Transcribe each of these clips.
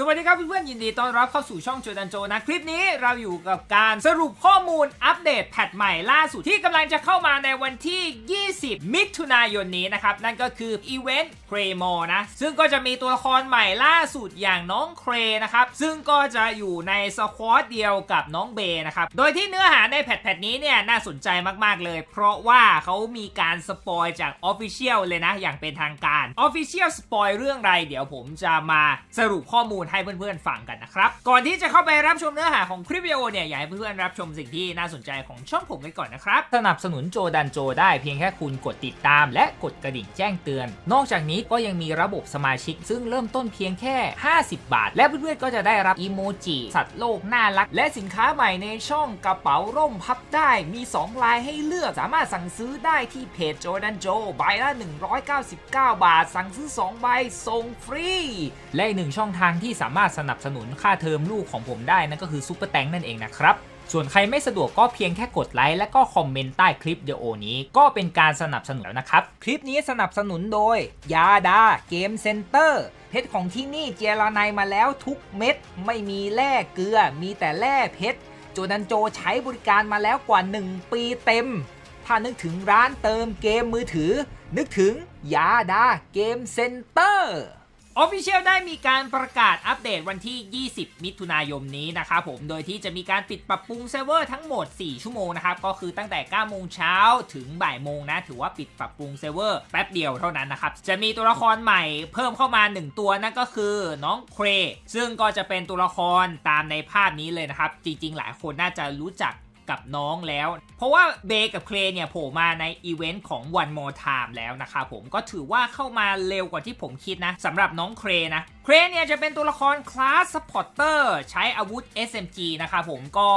สวัสดีครับเพื่อนๆยินดีต้อนรับเข้าสู่ช่องโจดันโจนะ คลิปนี้เราอยู่กับการสรุปข้อมูลอัปเดตแพทใหม่ล่าสุดที่กำลังจะเข้ามาในวันที่ 20 มิถุนายนนี้นะครับ นั่นก็คืออีเวนต์เครโมนะ ซึ่งก็จะมีตัวละครใหม่ล่าสุดอย่างน้องเครนะครับ ซึ่งก็จะอยู่ในสควอตเดียวกับน้องเบนะครับ โดยที่เนื้อหาในแพทแพทนี้เนี่ยน่าสนใจมากๆเลย เพราะว่าเขามีการสปอยจากออฟฟิเชียลเลยนะอย่างเป็นทางการออฟฟิเชียลสปอยเรื่องไรเดี๋ยวผมจะมาสรุปข้อมูลให้เพื่อนๆฟังกันนะครับ ก่อนที่จะเข้าไปรับชมเนื้อหาของคลิปวิดีโอเนี่ยอยากให้เพื่อนๆรับชมสิ่งที่น่าสนใจของช่องผมกันก่อนนะครับ สนับสนุนโจดันโจได้เพียงแค่คุณกดติดตาม และกดกระดิ่งแจ้งเตือน นอกจากนี้ก็ยังมีระบบสมาชิก ซึ่งเริ่มต้นเพียงแค่ 50 บาท และเพื่อนๆก็จะได้รับอีโมจิสัตว์โลกน่ารัก และสินค้าใหม่ในช่องกระเป๋าร่มพับได้มี 2 ลายให้เลือกสามารถสั่งซื้อได้ที่เพจโจดันโจใบละ 199 บาท สั่งซื้อ 2 ใบส่งฟรีและอีกหนึ่งช่องทางที่สามารถสนับสนุนค่าเทอมลูกของผมได้นั่นก็คือซุปเปอร์แตงนั่นเองนะครับ ส่วนใครไม่สะดวกก็เพียงแค่กดไลค์และก็คอมเมนต์ใต้คลิปวิดีโอนี้ก็เป็นการสนับสนุนแล้วนะครับ คลิปนี้สนับสนุนโดย ยาดาเกมเซ็นเตอร์เพชรของที่นี่เจรานายมาแล้วทุกเม็ด ไม่มีแร่เกลือ มีแต่แร่เพชรโจดันโจใช้บริการมาแล้วกว่า 1 ปีเต็ม ถ้านึกถึงร้านเติมเกมมือถือ นึกถึงยาดาเกมเซ็นเตอร์ ออฟฟิเชียลได้มีการประกาศอัปเดตวันที่ 20 มิถุนายนนี้นะครับผม โดยที่จะมีการปิดปรับปรุงเซิร์ฟเวอร์ทั้งหมด 4 ชั่วโมงนะครับ ก็คือตั้งแต่ 9 โมงเช้าถึงบ่ายโมงนะ ถือว่าปิดปรับปรุงเซิร์ฟเวอร์แป๊บเดียวเท่านั้นนะครับ จะมีตัวละครใหม่เพิ่มเข้ามา 1 ตัวนั่นก็คือน้องเคร ซึ่งก็จะเป็นตัวละครตามในภาพนี้เลยนะครับ จริงๆ หลายคนน่าจะรู้จัก กับน้องแล้ว เพราะว่าเบย์กับเคลเนี่ยโผล่มาในอีเวนต์ของ One More Time แล้วนะครับผมก็ถือว่าเข้ามาเร็วกว่าที่ผมคิดนะสำหรับน้องเครนะเครเนี่ยจะเป็นตัวละครคลาสสปอร์เตอร์ใช้อาวุธ SMG นะครับผมก็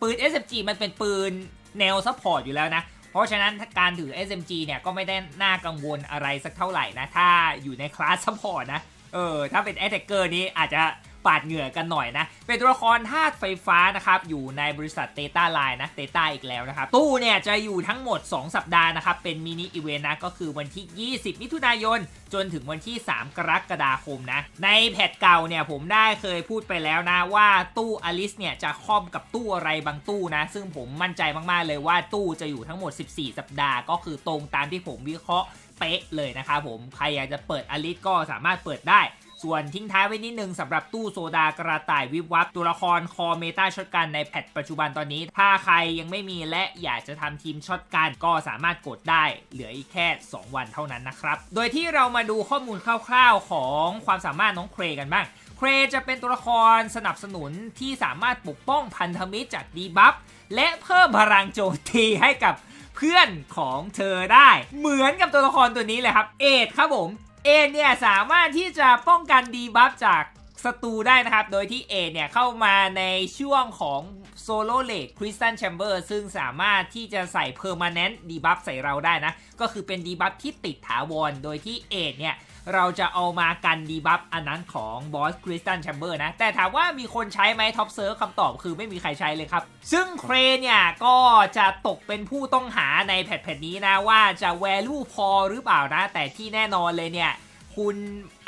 ปืน SMG มันเป็นปืนแนวซัพพอร์ตอยู่แล้วนะ เพราะฉะนั้นการถือ SMG เนี่ยก็ไม่ได้น่ากังวลอะไรสักเท่าไหร่นะ ถ้าอยู่ในคลาสซัพพอร์ตนะ เออถ้าเป็นแอตแทกเกอร์นี้อาจจะปาดเหงื่อกันหน่อยนะ เป็นตัวละครธาตุไฟฟ้านะครับ อยู่ในบริษัทเตต้าไลน์นะเตต้าอีกแล้วนะครับ ตู้เนี่ยจะอยู่ทั้งหมด 2 สัปดาห์นะครับ เป็นมินิอีเวนต์นะ ก็คือวันที่ 20 มิถุนายน จนถึงวันที่ 3 กรกฎาคมนะ ในแพทเก่าเนี่ยผมได้เคยพูดไปแล้วนะ ว่าตู้อลิสเนี่ยจะครอบกับตู้อะไรบางตู้นะ ซึ่งผมมั่นใจมากๆเลยว่าตู้จะอยู่ทั้งหมด 14 สัปดาห์ ก็คือตรงตามที่ผมวิเคราะห์ เป๊ะเลยนะครับผมใครอยากจะเปิดอลิสก็สามารถเปิดได้ ส่วนทิ้งท้ายไว้นิดนึงสำหรับตู้โซดากระต่ายวิบวับตัวละครคอเมตาช็อตกันในแพทปัจจุบันตอนนี้ ถ้าใครยังไม่มีและอยากจะทำทีมช็อตกันก็สามารถกดได้เหลืออีกแค่ 2 วันเท่านั้นนะครับ โดยที่เรามาดูข้อมูลคร่าวๆของความสามารถน้องเครกันบ้างเครจะเป็นตัวละครสนับสนุนที่สามารถปกป้องพันธมิตรจากดีบัฟและเพิ่มพลังโจมตีให้กับ พื่อนของเธอได้ เหมือนกับตัวละครตัวนี้เลยครับ เอ็ดครับผม เอเนี่ยสามารถที่จะป้องกันดีบัฟจากศัตรูได้นะครับ โดยที่เอเนี่ยเข้ามาในช่วงของโซโลเลกคริสตันแชมเบอร์ซึ่งสามารถที่จะใส่เพอร์มานแนนต์ดีบัฟใส่เราได้นะ ก็คือเป็นดีบัฟที่ติดถาวร โดยที่เอเนี่ย เราจะเอามากันดีบัฟอันนั้นของบอสคริสตันแชมเบอร์นะ แต่ถามว่ามีคนใช้ไหมท็อปเซิร์ฟคำตอบคือไม่มีใครใช้เลยครับ ซึ่งเครเนี่ยก็จะตกเป็นผู้ต้องหาในแพทๆนี้นะว่าจะแวลูพอหรือเปล่านะ แต่ที่แน่นอนเลยเนี่ยคุณ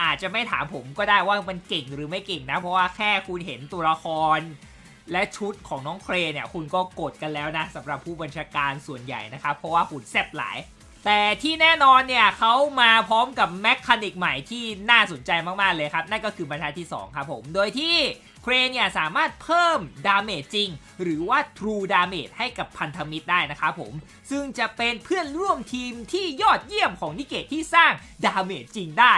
อาจจะไม่ถามผมก็ได้ว่ามันเก่งหรือไม่เก่งนะ เพราะว่าแค่คุณเห็นตัวละคร และชุดของน้องเครเนี่ยคุณก็กดกันแล้วนะสำหรับผู้บัญชาการส่วนใหญ่นะครับเพราะว่าหุ่นแซบหลาย แต่ที่แน่นอนเนี่ยเขามาพร้อมกับแมคคานิกใหม่ที่น่าสนใจมากๆเลยครับ นั่นก็คือบรรทัดที่ 2 ครับผม โดยที่เครนเนี่ยสามารถเพิ่มดาเมจจริง หรือว่า True Damage ให้กับพันธมิตรได้นะครับผม ซึ่งจะเป็นเพื่อนร่วมทีมที่ยอดเยี่ยมของนิเกตที่สร้างดาเมจจริงได้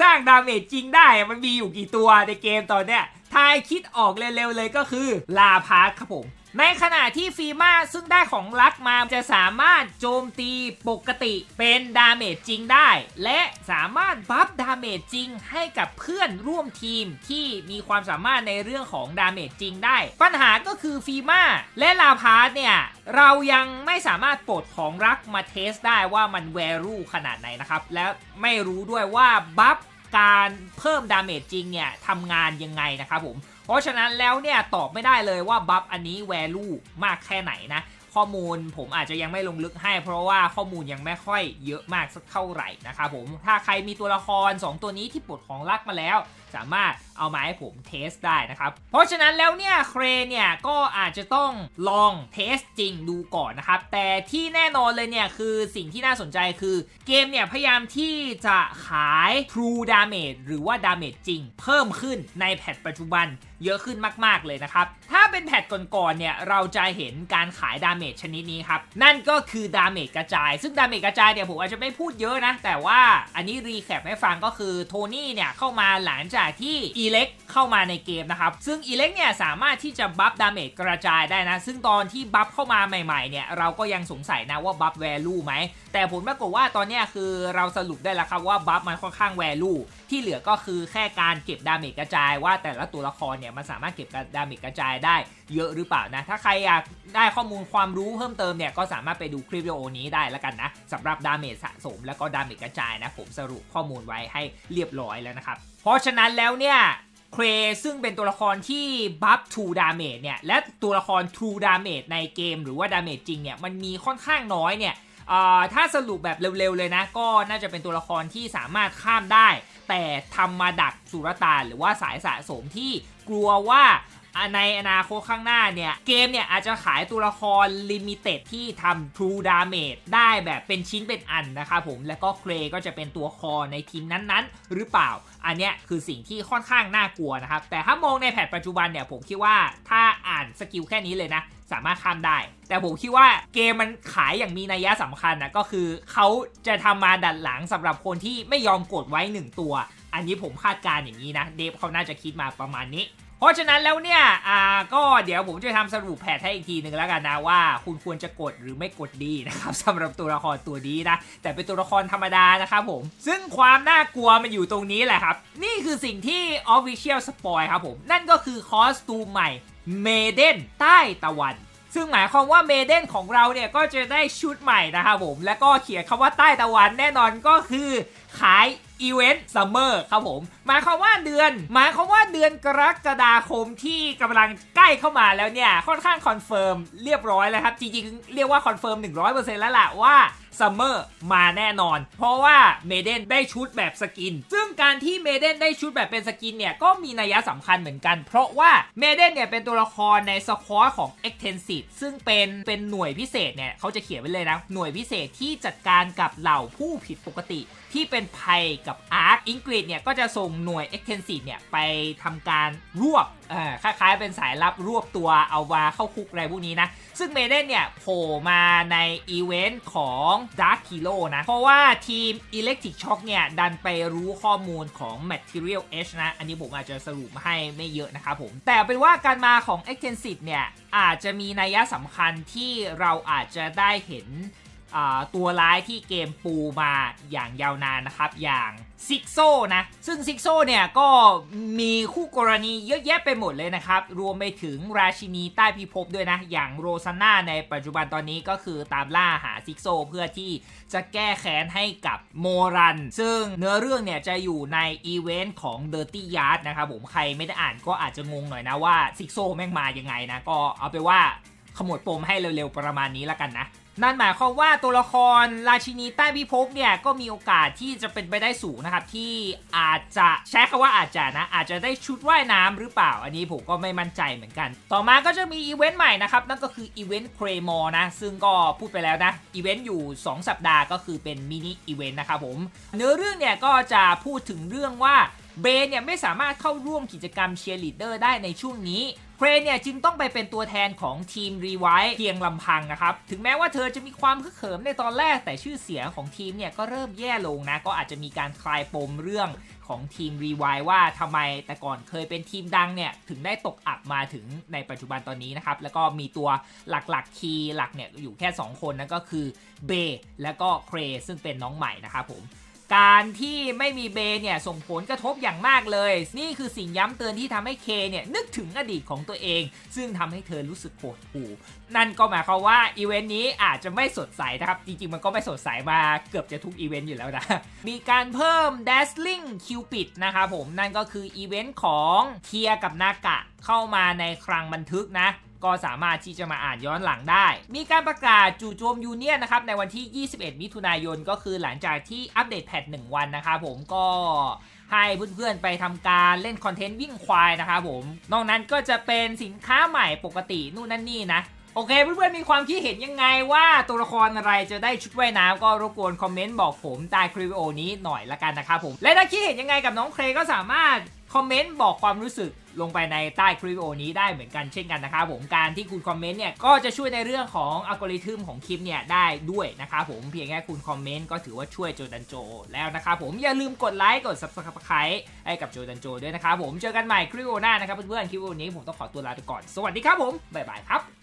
สร้างดาเมจจริงได้มันมีอยู่กี่ตัวในเกมตอนเนี้ยทายคิดออกเร็วๆเลยก็คือลาพาร์ครับผม ในขณะที่ฟีมาซึ่งได้ของลักมาจะสามารถโจมตีปกติเป็นดาเมจจริงได้ และสามารถบัฟดาเมจจริงให้กับเพื่อนร่วมทีมที่มีความสามารถในเรื่องของดาเมจจริงได้ ปัญหาก็คือฟีมาและลาพาร์เนี่ยเรายังไม่สามารถปลดของรักมาเทสได้ว่ามันแวรูขนาดไหนนะครับ และไม่รู้ด้วยว่าบัฟการเพิ่มดาเมจจริงเนี่ยทำงานยังไงนะครับผม ราะฉะนั้นแล้วเนี่ยตอบไม่ได้เลยว่าบัฟอันนี้แวลูมากแค่ไหนนะ ข้อมูลผมอาจจะยังไม่ลงลึกให้ เพราะว่าข้อมูลยังไม่ค่อยเยอะมากสักเท่าไหร่นะครับผมถ้าใครมีตัวละคร 2 ตัวนี้ที่ปลดของลักมาแล้ว สามารถเอามาให้ผมเทสได้นะครับ เพราะฉะนั้นแล้วเนี่ยเครเนี่ยก็อาจจะต้องลองเทสจริงดูก่อนนะครับ แต่ที่แน่นอนเลยเนี่ยคือสิ่งที่น่าสนใจคือเกมเนี่ยพยายามที่จะขาย True Damage หรือว่า Damage จริง เพิ่มขึ้นในแพทปัจจุบันเยอะขึ้นมาก ๆ เลยนะครับ ถ้าเป็นแพทก่อนๆ เนี่ย เราจะเห็นการขายดาเมจชนิดนี้ครับ นั่นก็คือดาเมจกระจาย ซึ่งดาเมจกระจายเนี่ยผมอาจจะไม่พูดเยอะนะ แต่ว่าอันนี้รีแคปให้ฟังก็คือโทนี่เนี่ยเข้ามาหลังจากที่อีเล็กเข้ามาในเกมนะครับ ซึ่งอีเล็กเนี่ยสามารถที่จะบัฟดาเมจกระจายได้นะ ซึ่งตอนที่บัฟเข้ามาใหม่ๆเนี่ยเราก็ยังสงสัยนะว่าบัฟแวลูไหม แต่ผลปรากฏว่าตอนนี้คือเราสรุปได้แล้วครับว่าบัฟมันค่อนข้างแวลูที่เหลือก็คือแค่การเก็บดาเมจกระจาย ว่าแต่ละตัวละครเนี่ยมันสามารถเก็บดาเมจกระจายได้เยอะหรือเปล่านะ ถ้าใครอยากได้ข้อมูลความรู้เพิ่มเติมเนี่ยก็สามารถไปดูคลิปวิดีโอนี้ได้แล้วกันนะสำหรับดาเมจสะสม แล้วก็ดาเมจกระจายนะผมสรุปข้อมูลไว้ให้เรียบร้อยแล้วนะครับ เพราะฉะนั้นแล้วเนี่ยเครซึ่งเป็นตัวละครที่บัฟทูดาเมจเนี่ย และตัวละครทูดาเมจในเกมหรือว่าดาเมจจริงเนี่ย มันมีค่อนข้างน้อยเนี่ยถ้าสรุปแบบเร็วๆเลยนะ ก็น่าจะเป็นตัวละครที่สามารถข้ามได้ แต่ทำมาดักสุรตาหรือว่าสายสะสมที่กลัวว่า ในอนาคตข้างหน้าเนี่ย เกมเนี่ยอาจจะขายตัวละครลิมิเต็ดที่ทำ True Damage ได้แบบเป็นชิ้นเป็นอันนะครับผม แล้วก็เครก็จะเป็นตัวคอในทีมนั้นๆ หรือเปล่า อันเนี้ยคือสิ่งที่ค่อนข้างน่ากลัวนะครับ แต่ถ้ามองในแพทปัจจุบันเนี่ยผมคิดว่าถ้าอ่านสกิลแค่นี้เลยนะสามารถข้ามได้ แต่ผมคิดว่าเกมมันขายอย่างมีนัยสำคัญนะก็คือเขาจะทำมาดัดหลังสำหรับคนที่ไม่ยอมกดไว้ 1 ตัว อันนี้ผมคาดการณ์อย่างนี้นะ เดฟเขาน่าจะคิดมาประมาณนี้ เพราะฉะนั้นแล้วเนี่ยอ่าก็เดี๋ยวผมจะทำสรุปแพทให้อีกทีหนึ่งแล้วกันนะว่า คุณควรจะกดหรือไม่กดดีนะครับสำหรับตัวละครตัวนี้นะแต่เป็นตัวละครธรรมดานะครับผม ซึ่งความน่ากลัวมันอยู่ตรงนี้แหละครับ นี่คือสิ่งที่ Official Spoil ครับผมนั่นก็คือคอสตูมใหม่เมเดนใต้ตะวันซึ่งหมายความว่าเมเดนของเราเนี่ยก็จะได้ชุดใหม่นะครับผม แล้วก็เขียนคำว่าใต้ตะวันแน่นอนก็คือขาย อีเวนต์ซัมเมอร์ครับผมหมายความว่าเดือนหมายความว่าเดือนกรกฎาคมที่กำลังใกล้เข้ามาแล้วเนี่ย ค่อนข้างคอนเฟิร์มเรียบร้อยแล้วครับ จริงๆ เรียกว่าคอนเฟิร์ม 100%แล้วล่ะว่าซัมเมอร์มาแน่นอน เพราะว่าเมเดนได้ชุดแบบสกิน ซึ่งการที่เมเดนได้ชุดแบบเป็นสกินเนี่ย ก็มีนัยสำคัญเหมือนกัน เพราะว่าเมเดนเนี่ยเป็นตัวละครในสควอตของ e x t e n s i v e ซึ่งเป็นเป็นหน่วยพิเศษเนี่ยเขาจะเขียนไว้เลยนะ หน่วยพิเศษที่จัดการกับเหล่าผู้ผิดปกติ ที่เป็นภัยกับอาร์คอังกฤษเนี่ยก็จะส่งหน่วย e x t e n s i v e เนี่ยไปทำการรวบเอ่อคล้ายๆ เป็นสายลับรวบตัวเอามาเข้าคุกอะไรพวกนี้นะ ซึ่งเมเดนเนี่ยโผล่มาในอีเวนต์ของ Dark Hero นะ เพราะว่าทีม Electric Shock เนี่ย ดันไปรู้ข้อมูลของ Material e นะ อันนี้ผมอาจจะสรุปมาให้ไม่เยอะนะครับผม แต่เป็นว่าการมาของ Extensive เนี่ย อาจจะมีนัยสำคัญที่เราอาจจะได้เห็น ตัวร้ายที่เกมปูมาอย่างยาวนานนะครับ อย่างซิกโซนะ ซึ่งซิกโซเนี่ยก็มีคู่กรณีเยอะแยะไปหมดเลยนะครับ รวมไปถึงราชินีใต้พิภพด้วยนะ อย่างโรซาน่าในปัจจุบันตอนนี้ก็คือตามล่าหาซิกโซเพื่อที่จะแก้แค้นให้กับโมรัน ซึ่งเนื้อเรื่องเนี่ยจะอยู่ในอีเวนต์ของ Dirty Yard นะครับผมใครไม่ได้อ่านก็อาจจะงงหน่อยนะว่าซิกโซแม่งมายังไงนะ ก็เอาไปว่าขมวดปมให้เร็วๆประมาณนี้แล้วกันนะ นั่นหมายความว่าตัวละครราชินีใต้พิภพเนี่ยก็มีโอกาสที่จะเป็นไปได้สูงนะครับที่อาจจะใช้คำว่าอาจจะนะอาจจะได้ชุดว่ายน้ำหรือเปล่า อันนี้ผมก็ไม่มั่นใจเหมือนกัน ต่อมาก็จะมีอีเวนต์ใหม่นะครับนั่นก็คืออีเวนต์เครมอร์นะซึ่งก็พูดไปแล้วนะอีเวนต์อยู่ 2 สัปดาห์ก็คือเป็นมินิอีเวนต์นะครับผมเนื้อเรื่องเนี่ยก็จะพูดถึงเรื่องว่าเบนเนี่ยไม่สามารถเข้าร่วมกิจกรรมเชียร์ลีดเดอร์ได้ในช่วงนี้ รนเนี่ยจึงต้องไปเป็นตัวแทนของทีมรีไวท์เพียงลำพังนะครับ ถึงแม้ว่าเธอจะมีความคึกเขิมในตอนแรกแต่ชื่อเสียงของทีมเนี่ยก็เริ่มแย่ลงนะ ก็อาจจะมีการคลายปมเรื่องของทีมรีไวท์ว่าทำไมแต่ก่อนเคยเป็นทีมดังเนี่ย ถึงได้ตกอับมาถึงในปัจจุบันตอนนี้นะครับ แล้วก็มีตัวหลักๆคีย์หลักเนี่ยอยู่แค่ 2 คนนั่นก็คือเบและก็เครซึ่งเป็นน้องใหม่นะครับผม การที่ไม่มีเบเนี่ยส่งผลกระทบอย่างมากเลย นี่คือสิ่งย้ำเตือนที่ทำให้เคเนี่ยนึกถึงอดีตของตัวเอง ซึ่งทำให้เธอรู้สึกโหดหูนั่นก็หมายความว่าอีเวนต์นี้อาจจะไม่สดใสนะครับ จริงๆ มันก็ไม่สดใสมาเกือบจะทุกอีเวนต์อยู่แล้วนะ มีการเพิ่ม Dazzling Cupid นะครับผมนั่นก็คืออีเวนต์ของเทียกับนากะเข้ามาในคลังบันทึกนะ ก็สามารถที่จะมาอ่านย้อนหลังได้ มีการประกาศจู่โจมยูเนียนนะครับในวันที่ 21 มิถุนายนก็คือหลังจากที่อัปเดตแพท1วันนะครับผมก็ให้เพื่อนๆไปทำการเล่นคอนเทนต์วิ่งควายนะครับผม นอกนั้นก็จะเป็นสินค้าใหม่ปกตินู่นนั่นนี่นะ โอเคเพื่อนๆมีความคิดเห็นยังไงว่าตัวละครอะไรจะได้ชุดว่ายน้ำก็รบกวนคอมเมนต์บอกผมใต้คลิปวิดีโอนี้หน่อยละกันนะครับผม และถ้าคิดเห็นยังไงกับน้องเครก็สามารถคอมเมนต์บอกความรู้สึกลงไปในใต้คลิปวิดีโอนี้ได้เหมือนกันเช่นกันนะครับผมการที่คุณคอมเมนต์เนี่ยก็จะช่วยในเรื่องของอัลกอริทึมของคลิปเนี่ยได้ด้วยนะครับผมเพียงแค่คุณคอมเมนต์ก็ถือว่าช่วยโจดันโจ แล้วนะครับผมอย่าลืมกดไลค์กด subscribe ให้กับโจดันโจด้วยนะครับผมเจอกันใหม่คลิปวิดีโอหน้านะครับเพื่อนๆคลิปวิดีโอนี้ผมต้องขอตัวลาไปก่อนสวัสดีครับผมบ๊ายบายครับ